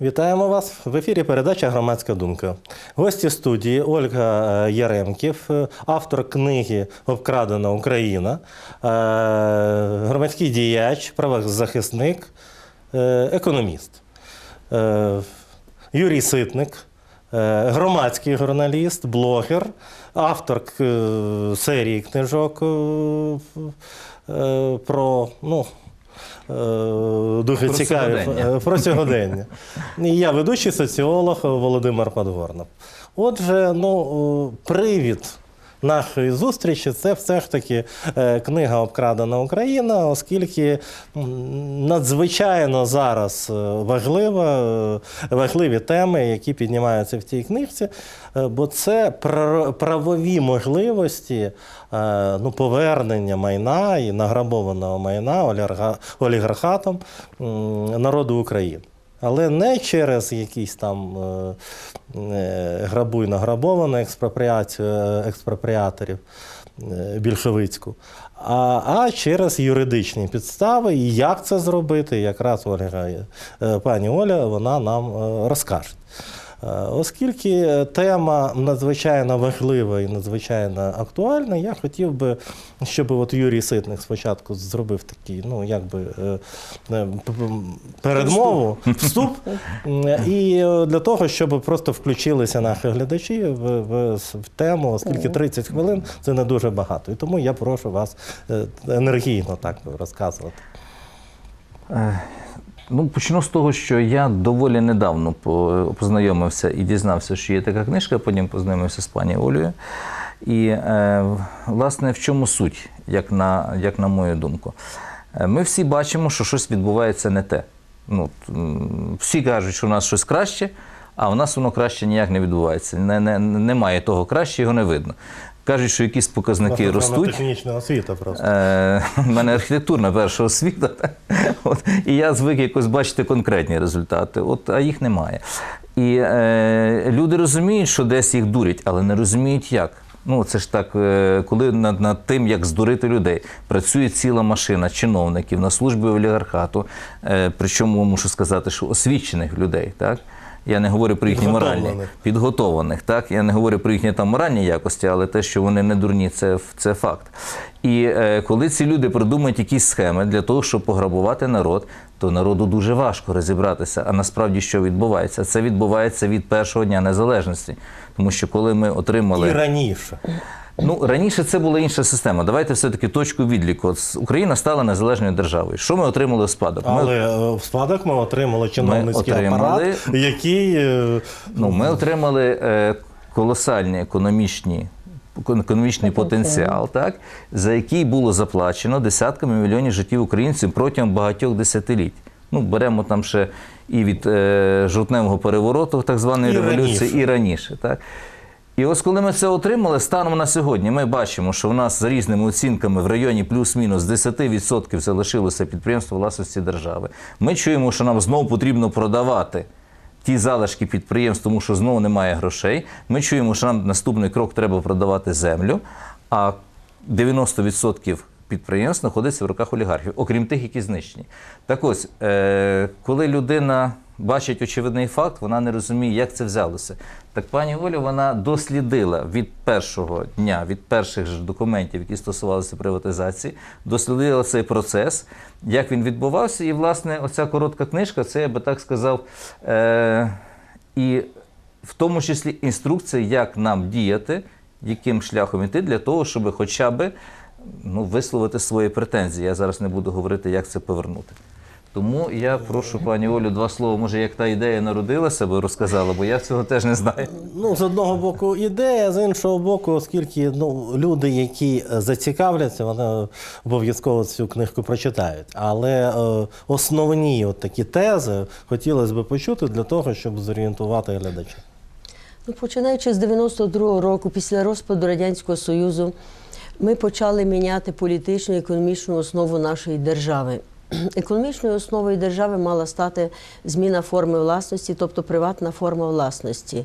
Вітаємо вас в ефірі. Передача Громадська думка. Гості студії Ольга е, Яремків, е, автор книги Обкрадена Україна, е, громадський діяч, правозахисник, економіст. Юрій Ситник, громадський журналіст, блогер, автор серії книжок про ну, дуже Про цікаві сьогодення. е, про сьогодення. І я ведучий соціолог Володимир Подгорнов. Отже, ну, е, привід нашої зустрічі це все ж таки е, книга Обкрадена Україна, оскільки надзвичайно зараз е, важлива, е, важливі теми, які піднімаються в цій книжці, бо це правові можливості ну, повернення майна і награбованого майна олігархатом народу України. Але не через якісь там е, е, грабуй награбовану експропріацію е, експропріаторів більшовицьку, а, а через юридичні підстави. І як це зробити, якраз Ольга, пані Оля, вона нам розкаже. Е, Оскільки тема надзвичайно важлива і надзвичайно актуальна, я хотів би, щоб от Юрій Ситник спочатку зробив такий, ну якби е, е, передмову, вступ, і е, для того, щоб просто включилися наші глядачі в, в, в тему, оскільки 30 хвилин це не дуже багато. І тому я прошу вас е, енергійно так розказувати. Ну, почну з того, що я доволі недавно по- познайомився і дізнався, що є така книжка, потім познайомився з пані Олею. І, е, власне, в чому суть, як на, як на мою думку? Е, Ми всі бачимо, що щось відбувається не те. Ну, всі кажуть, що у нас щось краще, а у нас воно краще ніяк не відбувається. Не, не, немає того краще, його не видно. Кажуть, що якісь показники ростуть. технічна освіта просто. Е, У мене архітектурна перша освіта. От, і я звик якось бачити конкретні результати, от, а їх немає. І е, люди розуміють, що десь їх дурять, але не розуміють як. Ну, це ж так, е, коли над, над тим, як здурити людей, працює ціла машина чиновників на службі олігархату, е, причому мушу сказати, що освічених людей, так? Я не говорю про їхні моральні підготовлених. Так я не говорю про їхні там моральні якості, але те, що вони не дурні, це, це факт. І е, коли ці люди придумають якісь схеми для того, щоб пограбувати народ, то народу дуже важко розібратися. А насправді що відбувається? Це відбувається від першого дня незалежності, тому що коли ми отримали І раніше. Ну, раніше це була інша система. Давайте все-таки точку відліку. От Україна стала незалежною державою. Що ми отримали у спадок? Ми, Але е, в спадок ми отримали чиновницький отримали- апарат, який е, ну, ми отримали е, колосальні економічні. Економічний потенціал, так за який було заплачено десятками мільйонів життів українців протягом багатьох десятиліть. Ну, беремо там ще і від е, жовтневого перевороту, так званої І революції, раніше. і раніше. Так? І ось коли ми це отримали, станом на сьогодні ми бачимо, що в нас за різними оцінками в районі плюс-мінус 10% залишилося підприємство власності держави. Ми чуємо, що нам знову потрібно продавати ті залишки підприємств, тому що знову немає грошей. Ми чуємо, що нам наступний крок треба продавати землю, а 90% підприємств знаходиться в руках олігархів, окрім тих, які знищені. Так ось, е, коли людина бачить очевидний факт, вона не розуміє, як це взялося. Так пані Оля вона дослідила від першого дня, від перших ж документів, які стосувалися приватизації, дослідила цей процес, як він відбувався. І, власне, оця коротка книжка, це я би так сказав. Е, і в тому числі інструкція, як нам діяти, яким шляхом іти для того, щоб хоча б ну, висловити свої претензії. Я зараз не буду говорити, як це повернути. Тому я прошу пані Олю два слова, може, як та ідея народилася, би розказала, бо я цього теж не знаю. Ну, з одного боку, ідея, з іншого боку, оскільки ну, люди, які е, зацікавляться, вони обов'язково цю книжку прочитають. Але е, основні от такі тези хотілося б почути для того, щоб зорієнтувати глядача. Ну, починаючи з 92-го року, після розпаду Радянського Союзу, ми почали міняти політичну і економічну основу нашої держави. Економічною основою держави мала стати зміна форми власності, тобто приватна форма власності.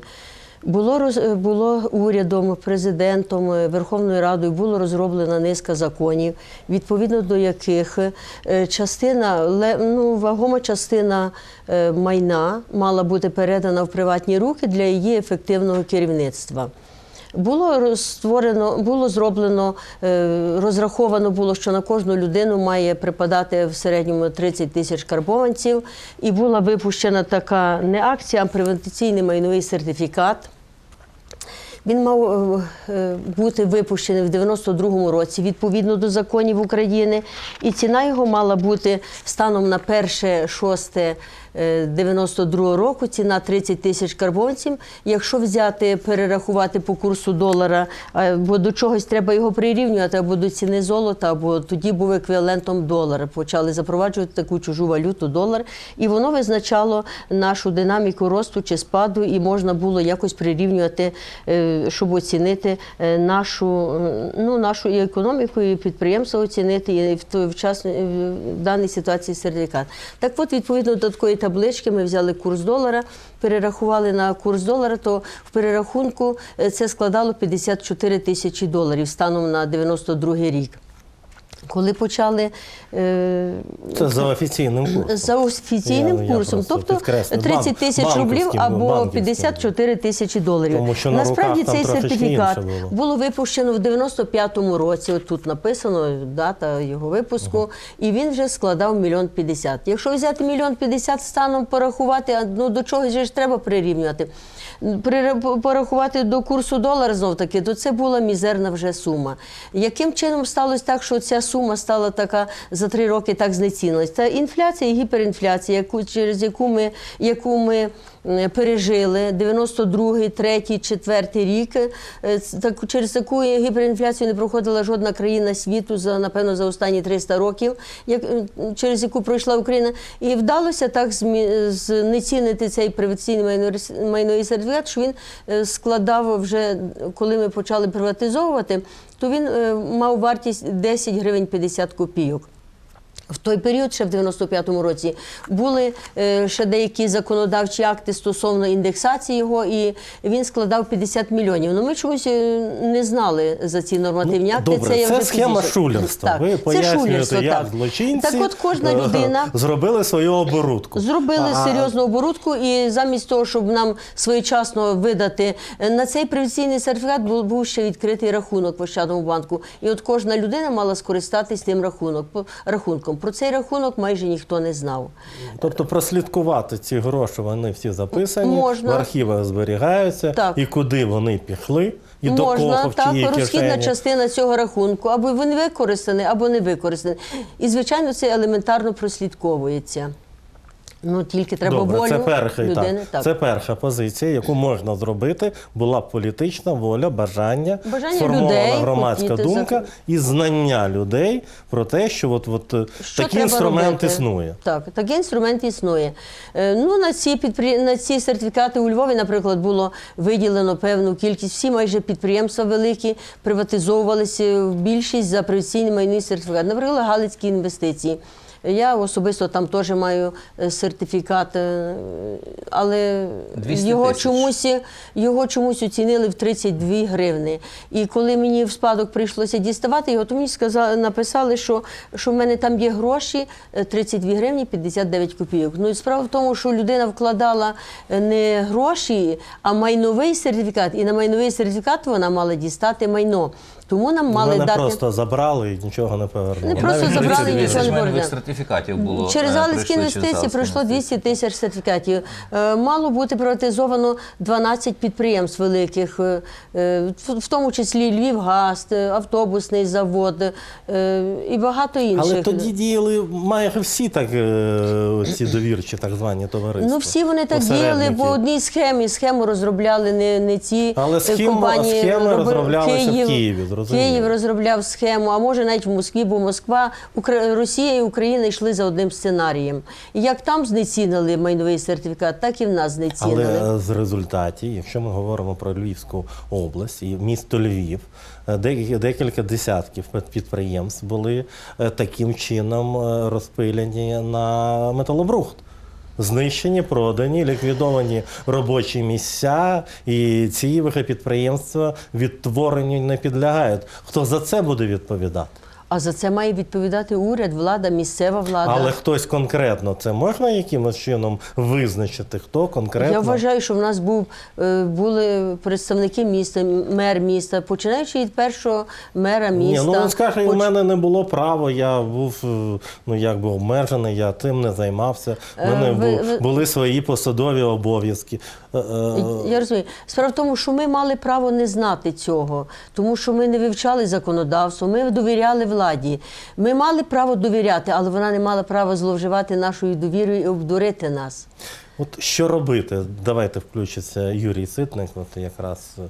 Було, було урядом, президентом, е, Верховною Радою було розроблена низка законів, відповідно до яких е, частина, ну, вагома частина е, майна мала бути передана в приватні руки для її ефективного керівництва. Було створено, було зроблено, е, розраховано було, що на кожну людину має припадати в середньому 30 тисяч карбованців, і була випущена така не акція, а превентаційний майновий сертифікат. Він мав е, е, бути випущений в 92-му році відповідно до законів України, і ціна його мала бути станом на 1-6 92 року. Ціна 30 тисяч карбонців. Якщо взяти, перерахувати по курсу долара, е, бо до чогось треба його прирівнювати або до ціни золота, або тоді був еквівалентом долара. Почали запроваджувати таку чужу валюту долар, і воно визначало нашу динаміку росту чи спаду, і можна було якось прирівнювати, е, щоб оцінити е, нашу, ну, нашу і економіку, і підприємство оцінити, і в той е, в даній ситуації сертифікат. Так от, відповідно до такої таблички, ми взяли курс долара, перерахували на курс долара, то в перерахунку е, це складало 54 тисячі доларів станом на 92 рік. Коли почали е, Це за офіційним курсом. за офіційним Я- я курсом, просто тобто підкреслю. 30 Банк- тисяч рублів або банківським. 54 тисячі доларів. Тому що на Насправді руках цей сертифікат було. було випущено в 95-му році. От тут написано дата його випуску, і він вже складав мільйон п'ятдесят. Якщо взяти мільйон п'ятдесят станом порахувати, ну до чогось ж треба прирівнювати. Порахувати до курсу долара знов таки, то це була мізерна вже сума. Яким чином сталося так, що ця сума стала така за три роки так знецінилась? Та інфляція і гіперінфляція, яку через яку ми яку ми пережили 92-й, 3-й, 4-й рік. Е, Так через таку гіперінфляцію не проходила жодна країна світу за напевно за останні 300 років, як через яку пройшла Україна, і вдалося так знецінити цей приватційний майно- майновий сертифікат, що він е, складав вже, коли ми почали приватизовувати, то він е, мав вартість 10 гривень 50 копійок. В той період, ще в 95-му році, були е, ще деякі законодавчі акти стосовно індексації його, і він складав 50 мільйонів. Ну ми чомусь е, не знали за ці нормативні Ну, акти. добре, я це вже схема шулерства. Так, Ви пояснюєте, як так. злочинці Так от кожна е, людина зробили свою оборудку. Зробили А- серйозну оборудку, і замість того, щоб нам своєчасно видати на цей приватційний сертифікат, був, був ще відкритий рахунок в Ощадному банку. І от кожна людина мала скористатись тим рахунок, рахунком. Про цей рахунок майже ніхто не знав. Тобто прослідкувати ці гроші, вони всі записані, Можна. в архівах зберігаються, Так. і куди вони пішли, і до Можна кого в так, розхідна частина цього рахунку, або він використаний, або не використаний. І, звичайно, це елементарно прослідковується. Ну тільки треба Добре, волю це перший людини. Так. Це перша позиція, яку можна зробити, була політична воля, бажання, Бажання сформована людей громадська думка за- і знання людей про те, що от, от е, Що такий інструмент робити? існує. Так, такий інструмент існує. Е, Ну, на, ці підпри... на ці сертифікати у Львові, наприклад, було виділено певну кількість. Всі майже підприємства великі приватизовувалися в більшість за приватційний майний сертифікат. Наприклад, Галицькі інвестиції. Я особисто там теж маю е, сертифікат, е, але його чомусь, його чомусь оцінили в 32 гривни. І коли мені в спадок прийшлося діставати його, то мені сказали, написали, що, що в мене там є гроші е, 32 гривні 59 копійок. Ну і справа в тому, що людина вкладала е, не гроші, а майновий сертифікат. І на майновий сертифікат вона мала дістати майно. Тому нам мали Мене дати. просто забрали і нічого не повернули. Не просто Навіть забрали, 32 нічого не повернули. сертифікатів було. Через е, Галицькі інвестиції пройшло інвестиції. 200 тисяч сертифікатів. Е, Мало бути приватизовано 12 підприємств великих, е, е, в тому числі Львівгаз, е, автобусний завод е, і багато інших. Але тоді діяли майже всі так е, ці довірчі, так звані товариства. Ну всі вони так діяли по одній схемі. Схему розробляли не, не ці Але е, схема- компанії. схеми розроблялися в Києві, зрозуміло. Київ розробляв схему, а може навіть в Москві, бо Москва. Росія і Україна йшли за одним сценарієм. І як там знецінили майновий сертифікат, так і в нас знецінили. Але е, з результаті, якщо ми говоримо про Львівську область і місто Львів, е, декілька десятків підприємств були е, таким чином розпиляні на металобрухт. Знищені, продані, ліквідовані робочі місця, і ці підприємства відтворенню не підлягають. Хто за це буде відповідати? А за це має відповідати уряд, влада, місцева влада. Але хтось конкретно це можна якимось чином визначити? Хто конкретно? Я вважаю, що в нас був, е, були представники міста, мер міста, починаючи від першого мера міста. Ні, ну він скаже, у мене не було права, я був е, ну якби обмежений, я тим не займався. У Е, мене ви- бу- ви- були свої посадові обов'язки. Я розумію. Справа в тому, що ми мали право не знати цього, тому що ми не вивчали законодавство, ми довіряли владі. Ми мали право довіряти, але вона не мала права зловживати нашою довірою і обдурити нас. От що робити? Давайте включиться Юрій Ситник, от якраз е,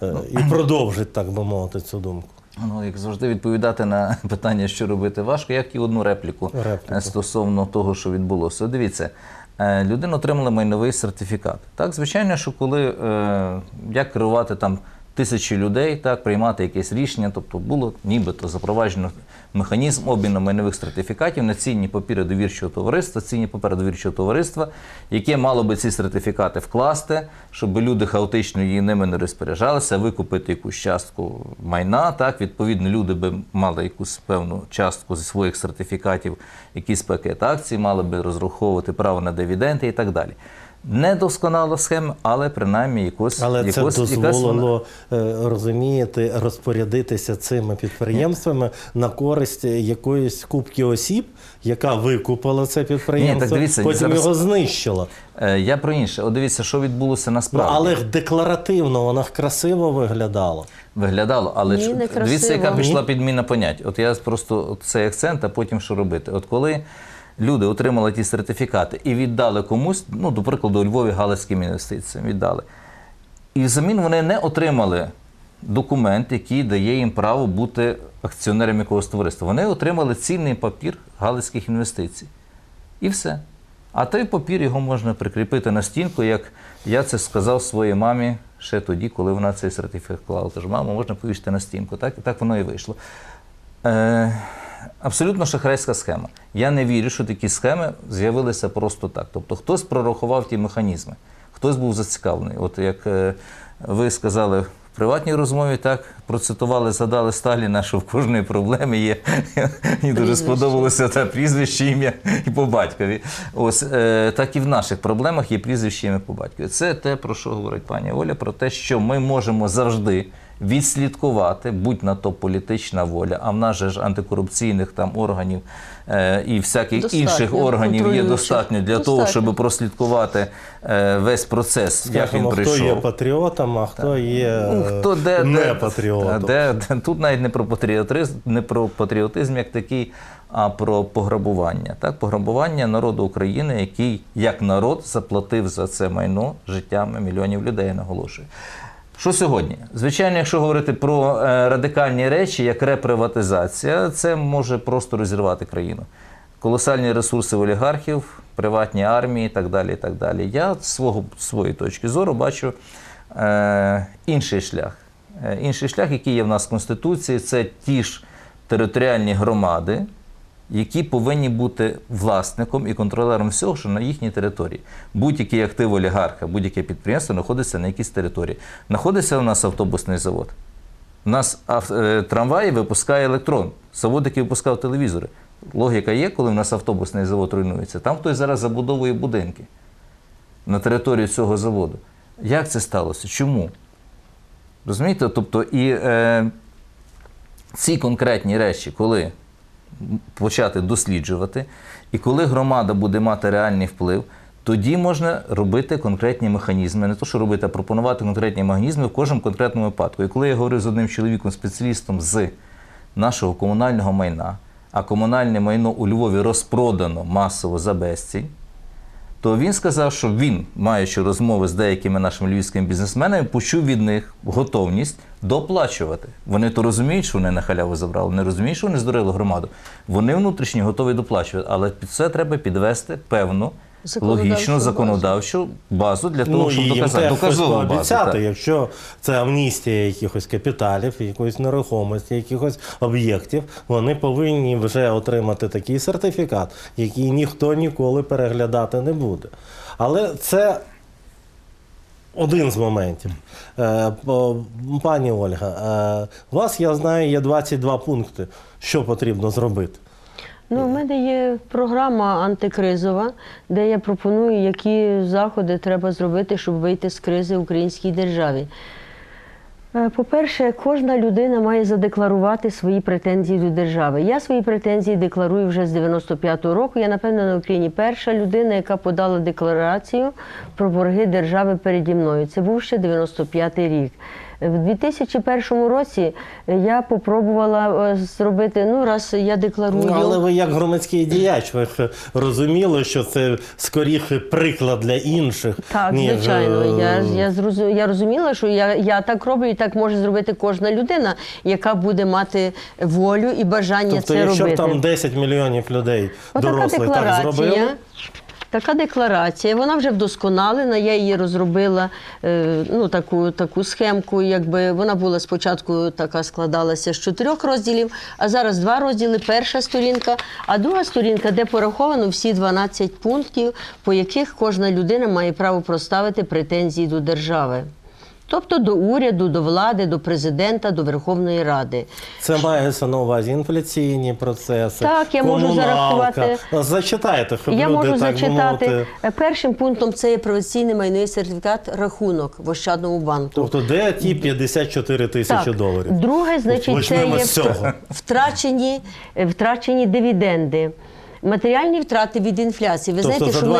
Ну, і продовжить, так би мовити, цю думку. Ну, як завжди, відповідати на питання, що робити важко, як і одну репліку, Репліку. е, стосовно того, що відбулося. Дивіться, е, людина отримала майновий сертифікат. Так, звичайно, що коли е, як керувати там тисячі людей, так, приймати якесь рішення, тобто було нібито запроваджено механізм обміну майнових сертифікатів на цінні папіри довірчого товариства, цінні папери довірчого товариства, яке мало би ці сертифікати вкласти, щоб люди хаотично її ними не розпоряджалися, викупити якусь частку майна. Так, відповідно, люди би мали якусь певну частку зі своїх сертифікатів, якийсь пакет акцій, мали би розраховувати право на дивіденди і так далі. Недосконала схема, але принаймні якось Але це якось, якась дозволило, е, розумієте, розпорядитися цими підприємствами на користь якоїсь кубки осіб, яка викупила це підприємство, Ні, так дивіться, потім зараз- його знищила. Е, Я про інше. От дивіться, що відбулося Ну, насправді. але декларативно вона красиво виглядала. Виглядало, але Ні, дивіться, яка пішла підміна понять. От я просто цей акцент, а потім що робити. От коли люди отримали ті сертифікати і віддали комусь, ну, до прикладу, у Львові галицьким інвестиціям віддали. І взамін вони не отримали документ, який дає їм право бути акціонером якогось товариства. Вони отримали цінний папір галицьких інвестицій. І все. А той папір його можна прикріпити на стінку, як я це сказав своїй мамі ще тоді, коли вона цей сертифікат клала. Тож, мамо, можна повісити на стінку. Так, так воно і вийшло. Е, абсолютно шахрайська схема. Я не вірю, що такі схеми з'явилися просто так. Тобто хтось прорахував ті механізми, хтось був зацікавлений. От як е, ви сказали в приватній розмові, так процитували, згадали Сталіна, що в кожної проблеми є. Мені дуже сподобалося та прізвище, ім'я і по батькові. Ось е, так і в наших проблемах є прізвище ім'я по батькові. Це те, про що говорить пані Оля, про те, що ми можемо завжди відслідкувати, будь на то політична воля, а в нас же ж антикорупційних там органів е, і всяких Достатньо, інших органів є достатньо для того, щоб прослідкувати е, весь процес, як він Скажемо, хто є патріотом, а хто є Ну, хто де, не де, патріотом. Де, де, тут навіть не про патріотизм, не про патріотизм як такий, а про пограбування. Так? Пограбування народу України, який як народ заплатив за це майно життями мільйонів людей, наголошую. Що сьогодні? Звичайно, якщо говорити про е, радикальні речі, як реприватизація, це може просто розірвати країну. Колосальні ресурси олігархів, приватні армії і так далі. І так далі. Я з свого, своєї точки зору бачу е, інший шлях. Е, інший шлях, який є в нас в Конституції, це ті ж територіальні громади, які повинні бути власником і контролером всього, що на їхній території. Будь-який актив олігарха, будь-яке підприємство знаходиться на якійсь території. Знаходиться у нас автобусний завод. У нас е, трамваї випускає електрон, завод, який випускав телевізори. Логіка є, коли в нас автобусний завод руйнується. Там хтось зараз забудовує будинки на території цього заводу. Як це сталося? Чому? Розумієте? Тобто, і е, ці конкретні речі, коли почати досліджувати, і коли громада буде мати реальний вплив, тоді можна робити конкретні механізми, не то, що робити, а пропонувати конкретні механізми в кожному конкретному випадку. І коли я говорю з одним чоловіком, спеціалістом з нашого комунального майна, а комунальне майно у Львові розпродано масово за безцінь, то він сказав, що він, маючи розмови з деякими нашими львівськими бізнесменами, почув від них готовність доплачувати. Вони то розуміють, що вони на халяву забрали, не розуміють, що вони здурили громаду. Вони внутрішні готові доплачувати, але під це треба підвести певну. Законодавчу Логічну законодавчу базу для того, Ну, щоб доказати. Доказову базу. пообіцяти, так. якщо це амністія якихось капіталів, якоїсь нерухомості, якихось об'єктів, вони повинні вже отримати такий сертифікат, який ніхто ніколи переглядати не буде. Але це один з моментів. Е, Пані Ольга, е, у вас, я знаю, є 22 пункти, що потрібно зробити. Ну, в мене є програма антикризова, де я пропоную, які заходи треба зробити, щоб вийти з кризи в українській державі. Е, По-перше, кожна людина має задекларувати свої претензії до держави. Я свої претензії декларую вже з 95-го року. Я, напевно, на Україні перша людина, яка подала декларацію про борги держави переді мною. Це був ще 95-й рік. В 2001 році я попробувала е, зробити, ну, раз я декларую. Ну, але ви як громадський діяч, ви ж розуміли, що це скоріше приклад для інших. Так, ніж, звичайно. е, Я, я, зрозу, я розуміла, що я, я так роблю, і так може зробити кожна людина, яка буде мати волю і бажання Тобто, це якщо робити. б там 10 мільйонів людей дорослих так зробили. Така декларація, вона вже вдосконалена. Я її розробила е, ну, таку, таку схемку. Якби вона була спочатку така складалася з чотирьох розділів, а зараз два розділи. Перша сторінка, а друга сторінка, де пораховано всі 12 пунктів, по яких кожна людина має право проставити претензії до держави. Тобто до уряду, до влади, до президента, до Верховної Ради. це мається на увазі інфляційні процеси. Так, я можу зарахувати. Зачитайте, щоб Я люди можу так зачитати. мовити. Е, Першим пунктом це є приватційний майновий сертифікат рахунок в Ощадному банку. Тобто, де ті 54 тисячі Так. доларів? Друге, значить, це є втрачені, е, втрачені дивіденди. Матеріальні втрати від інфляції. Ви Тобто знаєте, за що ми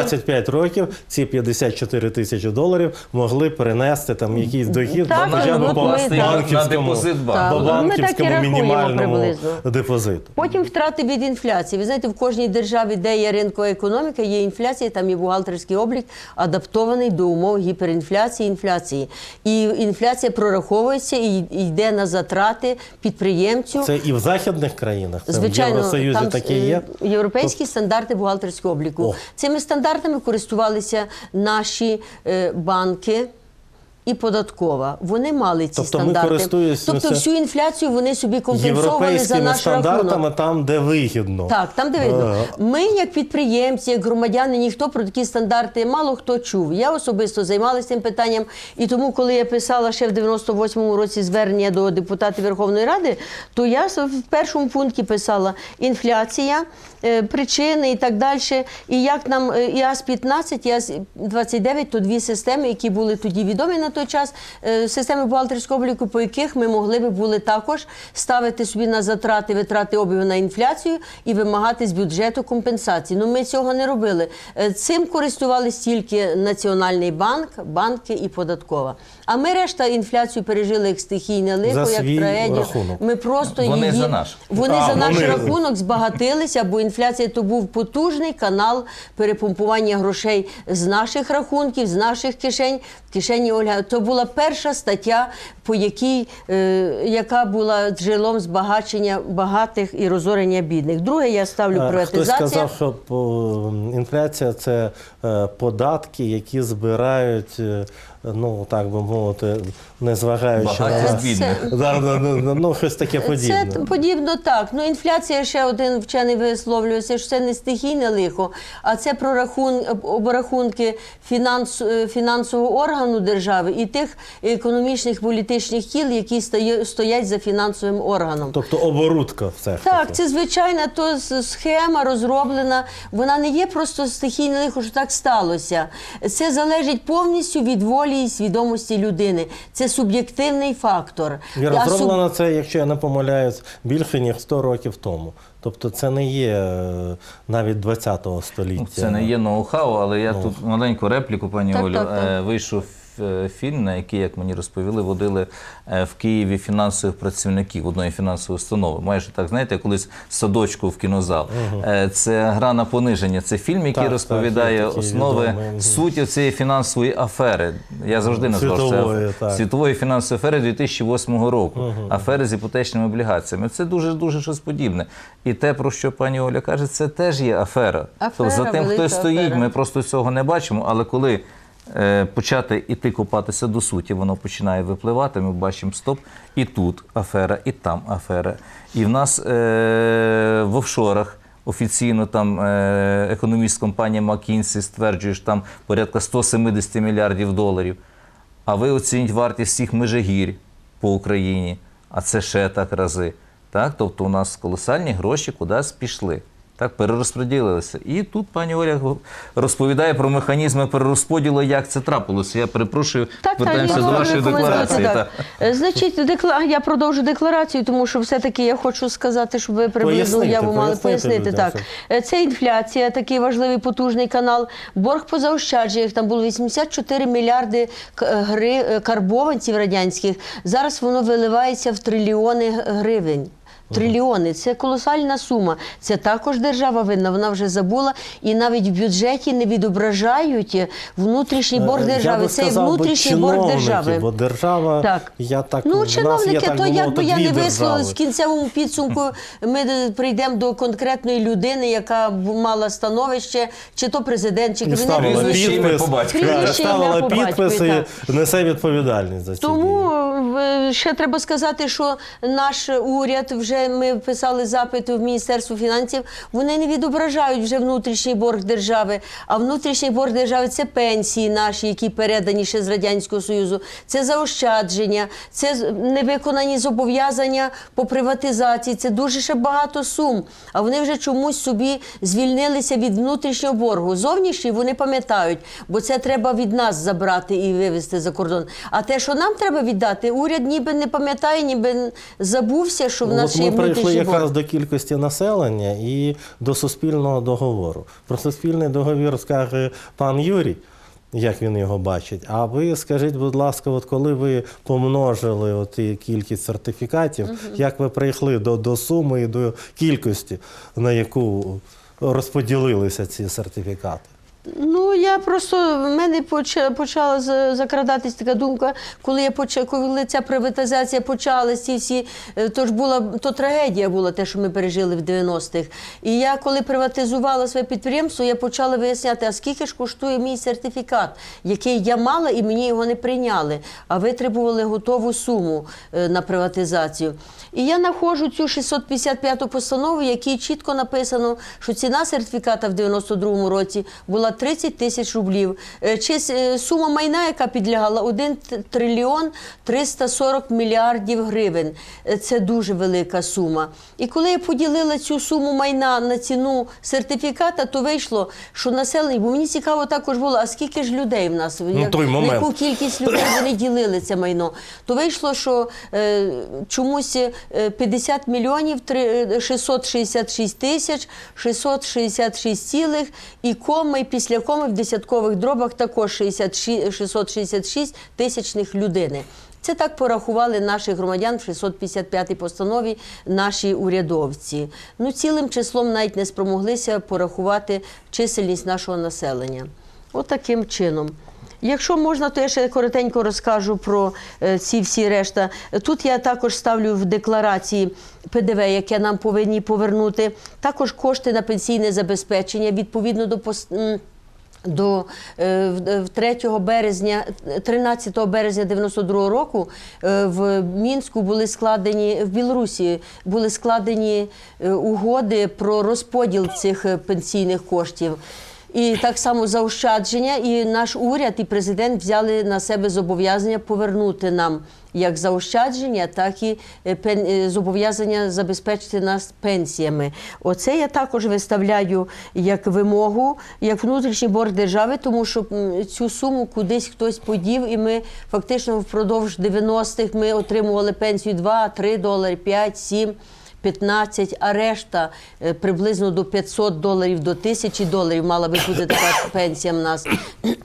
років ці 54 тисячі доларів могли принести там якийсь дохід Так, ну, хоча б по ми Власне, так. на банківському, депозит Так. так банківському рахуємо мінімальному приблизно. депозиту. Потім втрати від інфляції. Ви знаєте, в кожній державі, де є ринкова економіка, є інфляція, там є бухгалтерський облік, адаптований до умов гіперінфляції, інфляції. І інфляція прораховується і йде на затрати підприємцю. Це і в західних країнах, це в Звичайно, Євросоюзі таке е, є. європейські стандарти бухгалтерського обліку. О. Цими стандартами користувалися наші е, банки. І податкова. Вони мали ці Тобто стандарти. користуємося тобто всю інфляцію вони собі компенсовували за наш стандартами рахунок. там, де вигідно. Так, там де видно. Е, Ми, як підприємці, як громадяни, ніхто про такі стандарти мало хто чув. Я особисто займалася цим питанням. І тому, коли я писала ще в 98-му році звернення до депутатів Верховної Ради, то я в першому пункті писала інфляція, е, причини і так далі. І як нам е, ІАС-15, ІАС-29, то дві системи, які були тоді відомі на той час, е, системи бухгалтерського обліку, по яких ми могли би були також ставити собі на затрати, витрати обігу на інфляцію і вимагати з бюджету компенсації. Ну ми цього не робили. Е, Цим користувались тільки Національний банк, банки і податкова. А ми решта інфляцію пережили як стихійне лихо, За як трагедію. рахунок. Ми просто Вони її... за наш. Вони А, за наш вони- рахунок збагатилися, бо інфляція то був потужний канал перепомпування грошей з наших рахунків, з наших кишень, кишені Ольга. То була перша стаття, по якій, е, яка була джерелом збагачення багатих і розорення бідних. Друге, я ставлю Е, Хтось сказав, що інфляція це е, податки, які збирають, е, ну так би мовити, незважаючи на бідних. Да, да, да, ну, щось таке подібне. Це подібно так. Ну, інфляція ще один вчений висловлюється, що це не стихійне лихо, а це прорахун, обрахунки фінанс, е, фінансового органу держави і тих економічних політичних кіл, які стає- стоять за фінансовим органом. Тобто оборудка все ж. Так, це звичайна то схема розроблена. Вона не є просто стихійне лихо, що так сталося. Це залежить повністю від волі і свідомості людини. Це суб'єктивний фактор. Віра, зроблено суб- це, якщо я не помиляюсь, більше ніж 100 років тому. Тобто це не є е, навіть 20 століття. Ну, Це не є ноу-хау, але я тут маленьку репліку, пані Так, Олю. так, так. Е, Вийшов фільм, на який, як мені розповіли, водили е, в Києві фінансових працівників одної фінансової установи. Майже так, знаєте, колись садочку в кінозал. Е, Це гра на пониження. Це фільм, який Так, розповідає так, основи відомий. Суті цієї фінансової афери. Я завжди назвав це так. світової фінансової афери 2008 року. Афери з іпотечними облігаціями. Це дуже дуже щось подібне. І те, про що пані Оля каже, це теж є афера. Афера, тобто за тим, хто стоїть, ми просто цього не бачимо. Але коли е, почати іти копатися до суті, воно починає випливати. Ми бачимо стоп, і тут афера, і там афера. І в нас е, в офшорах. Офіційно там е, економіст компанія McKinsey стверджує, що там порядка 170 мільярдів доларів. А ви оцініть вартість всіх межигірь по Україні, а це ще так рази. Так? Тобто у нас колосальні гроші кудись пішли. Так, перерозподілилися. І тут пані Оля розповідає про механізми перерозподілу, як це трапилося. Я перепрошую, Так, вертаємося так, до вашої декларації. Так. так. Значить, декла... я продовжу декларацію, тому що все-таки я хочу сказати, щоб ви приблизно уяву мали пояснити пояснити. Так. Е, Це інфляція, такий важливий потужний канал. Борг по заощадженнях, там було 84 мільярди е, гри... е, карбованців радянських. Зараз воно виливається в трильйони гривень. Трильйони це колосальна сума. Це також держава винна. Вона вже забула, і навіть в бюджеті не відображають внутрішній борг Е, держави. Це сказав, внутрішній борг чиновники, держави. Бо держава, Так. я так, в Ну, нас є, чиновники, то як би я не висловила, держави. в кінцевому підсумку ми прийдемо до конкретної людини, яка мала становище, чи то президент, чи кабінет ставила підпис, і несе відповідальність за ці Тому дії. е, ще треба сказати, що наш уряд вже ми писали запити в Міністерство фінансів. Вони не відображають вже внутрішній борг держави. А внутрішній борг держави це пенсії наші, які передані ще з радянського союзу, це заощадження, це невиконані зобов'язання по приватизації. Це дуже ще багато сум. А вони вже чомусь собі звільнилися від внутрішнього боргу. Зовнішній вони пам'ятають, бо це треба від нас забрати і вивезти за кордон. А те, що нам треба віддати, уряд ніби не пам'ятає, ніби забувся, що в Ну, нас ми прийшли якраз до кількості населення і до суспільного договору. Про суспільний договір скаже пан Юрій, як він його бачить. А ви скажіть, будь ласка, от коли ви помножили от кількість сертифікатів, як ви прийшли до, до суми і до кількості, на яку розподілилися ці сертифікати? Ну я просто в мене поча- почала за- закрадатись така думка, коли я поча, коли ця приватизація почалась, ці всі е, то ж була то трагедія була те, що ми пережили в 90-х. І я коли приватизувала своє підприємство, я почала виясняти, а скільки ж коштує мій сертифікат, який я мала, і мені його не прийняли, а витребували готову суму е, на приватизацію. І я знаходжу цю 655 постанову, в якій чітко написано, що ціна сертифіката в 92-му році була 30 тисяч рублів. Е, Чи е, сума майна, яка підлягала 1 трильйон 340 мільярдів гривень. Е, Це дуже велика сума. І коли я поділила цю суму майна на ціну сертифіката, то вийшло, що населення, бо мені цікаво також було, а скільки ж людей в нас? Той момент. яку кількість людей вони ділили це майно. То вийшло, що е, чомусь 50 мільйонів три- е, 666 тисяч 666 цілих і кома, і після коми в десяткових дробах також 66 666 тисячних людини. Це так порахували наших громадян в 655 постанові наші урядовці. Ну, цілим числом навіть не спромоглися порахувати чисельність нашого населення. От чином. Якщо можна, то я ще коротенько розкажу про е, ці всі решта. Тут я також ставлю в декларації ПДВ, яке нам повинні повернути, також кошти на пенсійне забезпечення відповідно до до е, в- в 3 березня, 13 березня 92 року е, в Мінську були складені в Білорусі були складені е, угоди про розподіл цих е, пенсійних коштів. І так само заощадження, і наш уряд і президент взяли на себе зобов'язання повернути нам як заощадження, так і е, е, зобов'язання забезпечити нас пенсіями. Оце я також виставляю як вимогу, як внутрішній борг держави, тому що цю суму кудись хтось подів, і ми фактично впродовж 90-х ми отримували пенсію 2, 3 долари, 5, 7. 15, а решта е, приблизно до 500 доларів, до 1000 доларів мала би бути така пенсія в нас.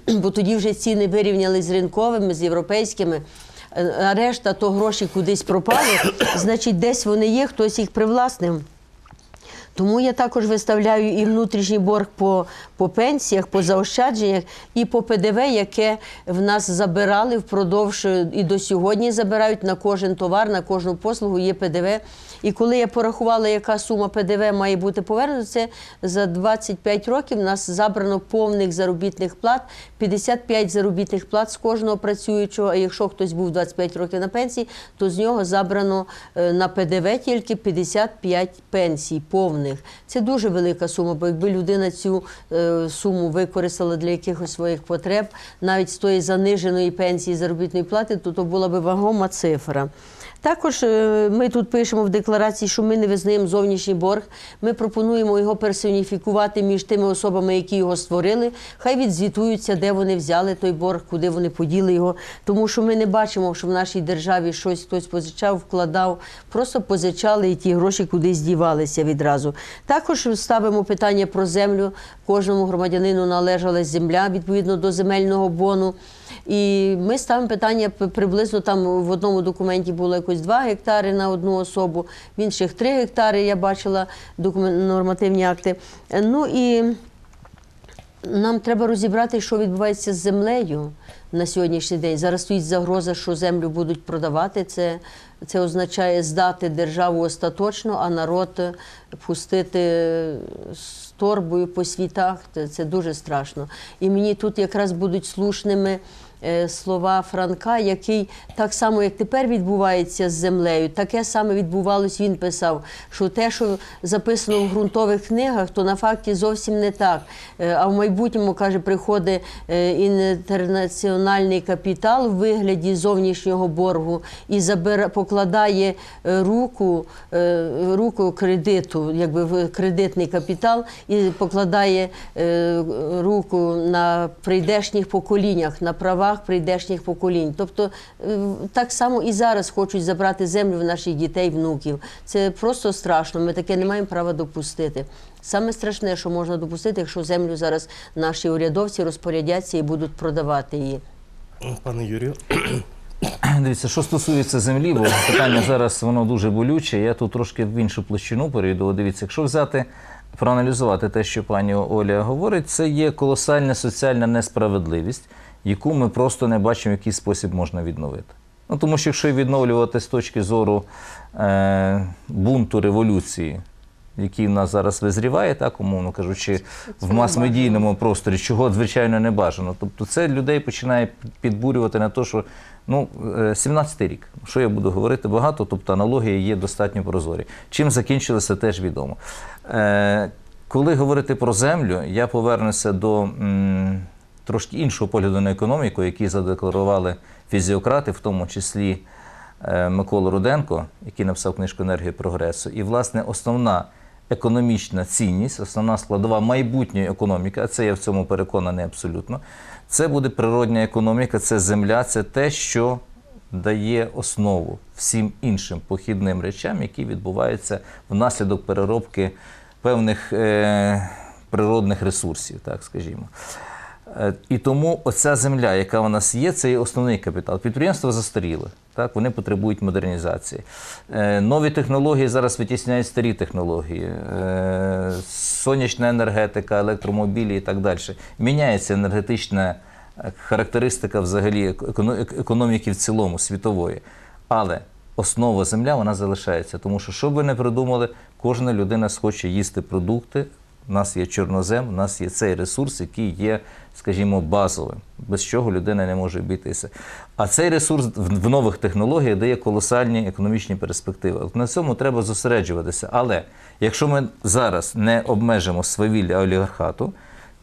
Бо тоді вже ціни вирівняли з ринковими, з європейськими. Е, А решта то гроші кудись пропали, значить, десь вони є, хтось їх привласнив. Тому я також виставляю і внутрішній борг по, по пенсіях, по заощадженнях і по ПДВ, яке в нас забирали впродовж е, і до сьогодні забирають на кожен товар, на кожну послугу є ПДВ. І коли я порахувала, яка сума ПДВ має бути повернута, це за 25 років в нас забрано повних заробітних плат, 55 заробітних плат з кожного працюючого. А якщо хтось був 25 років на пенсії, то з нього забрано е, на ПДВ тільки 55 пенсій повних. Це дуже велика сума, бо якби людина цю е, суму використала для якихось своїх потреб, навіть з тої заниженої пенсії заробітної плати, то то була би вагома цифра. Також е, ми тут пишемо в декларації, що ми не визнаємо зовнішній борг. Ми пропонуємо його персоніфікувати між тими особами, які його створили. Хай відзвітуються, де вони взяли той борг, куди вони поділи його. Тому що ми не бачимо, що в нашій державі щось хтось позичав, вкладав. Просто позичали і ті гроші кудись дівалися відразу. Також ставимо питання про землю. Кожному громадянину належала земля відповідно до земельного бону. І ми ставимо питання приблизно там в одному документі було якось 2 гектари на одну особу, в інших 3 гектари. Я бачила нормативні акти. Ну і нам треба розібрати, що відбувається з землею на сьогоднішній день. Зараз стоїть загроза, що землю будуть продавати. Це, це означає здати державу остаточно, а народ пустити з торбою по світах. Це дуже страшно. І мені тут якраз будуть слушними. Е, Слова Франка, який так само, як тепер відбувається з землею, таке саме відбувалось. Він писав, що те, що записано в ґрунтових книгах, то на факті зовсім не так. Е, А в майбутньому каже, приходить е, інтернаціональний капітал в вигляді зовнішнього боргу і забира, покладає руку, руку кредиту, якби в кредитний капітал, і покладає руку на прийдешніх поколіннях, на правах прийдешніх поколінь. Тобто так само і зараз хочуть забрати землю в наших дітей, внуків. Це просто страшно. Ми таке не маємо права допустити. Саме страшне, що можна допустити, якщо землю зараз наші урядовці розпорядяться і будуть продавати її. Пане Юрію, Дивіться, що стосується землі, бо питання зараз воно дуже болюче. Я тут трошки в іншу площину перейду. Дивіться, якщо взяти, проаналізувати те, що пані Оля говорить, це є колосальна соціальна несправедливість, яку ми просто не бачимо, в який спосіб можна відновити. Ну, тому що якщо відновлювати з точки зору е, бунту революції, який в нас зараз визріває, так, умовно кажучи, в мас-медійному просторі, чого звичайно не бажано. Тобто це людей починає підбурювати на те, що ну, е, 17-й рік, що я буду говорити багато, тобто аналогії є достатньо прозорі. Чим закінчилося, теж відомо. Е, коли говорити про землю, я повернуся до м, трошки іншого погляду на економіку, який задекларували фізіократи, в тому числі е, Микола Руденко, який написав книжку Енергія прогресу. І, власне, основна економічна цінність, основна складова майбутньої економіки, а це я в цьому переконаний абсолютно. Це буде природня економіка, це земля, це те, що дає основу всім іншим похідним речам, які відбуваються внаслідок переробки певних е, природних ресурсів, так скажімо. Е, І тому оця земля, яка у нас є, це є основний капітал. Підприємства застаріли, так, вони потребують модернізації. Е, Нові технології зараз витісняють старі технології. Е, Сонячна енергетика, електромобілі і так далі. Міняється енергетична характеристика взагалі економіки в цілому, світової. Але основа земля вона залишається. Тому що, що б ви не придумали, кожна людина схоче їсти продукти. У нас є чорнозем, у нас є цей ресурс, який є, скажімо, базовим, без чого людина не може обійтися. А цей ресурс в нових технологіях дає колосальні економічні перспективи. От на цьому треба зосереджуватися. Але якщо ми зараз не обмежимо свавілля олігархату,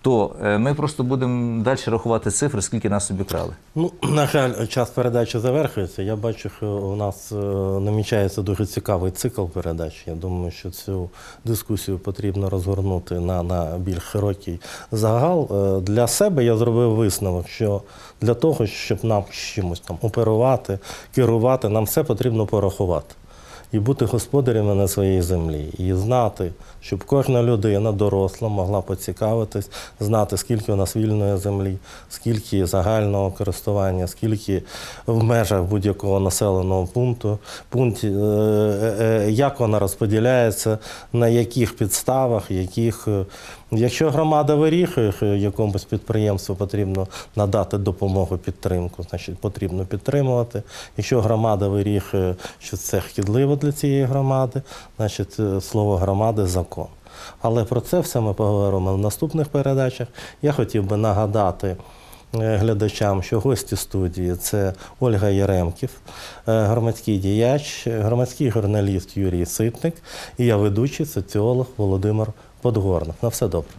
то е, ми просто будемо далі рахувати цифри, скільки нас обікрали. Ну, на жаль, час передачі завершується. Я бачу, що у нас е, намічається дуже цікавий цикл передач. Я думаю, що цю дискусію потрібно розгорнути на, на більш широкий загал. Е, Для себе я зробив висновок, що для того, щоб нам чимось там оперувати, керувати, нам все потрібно порахувати. І бути господарями на своїй землі, і знати, щоб кожна людина доросла могла поцікавитись, знати, скільки у нас вільної землі, скільки загального користування, скільки в межах будь-якого населеного пункту, пункті, е, е, як вона розподіляється, на яких підставах, яких. Е, Якщо громада вирішує, що якомусь підприємству потрібно надати допомогу, підтримку, значить потрібно підтримувати. Якщо громада вирішує, що це шкідливо для цієї громади, значить е, слово громади закон. Але про це все ми поговоримо в наступних передачах. Я хотів би нагадати е, глядачам, що гості студії це Ольга Єремків, е, громадський діяч, е, громадський журналіст Юрій Ситник і я ведучий соціолог Володимир Подгорник. На все добре.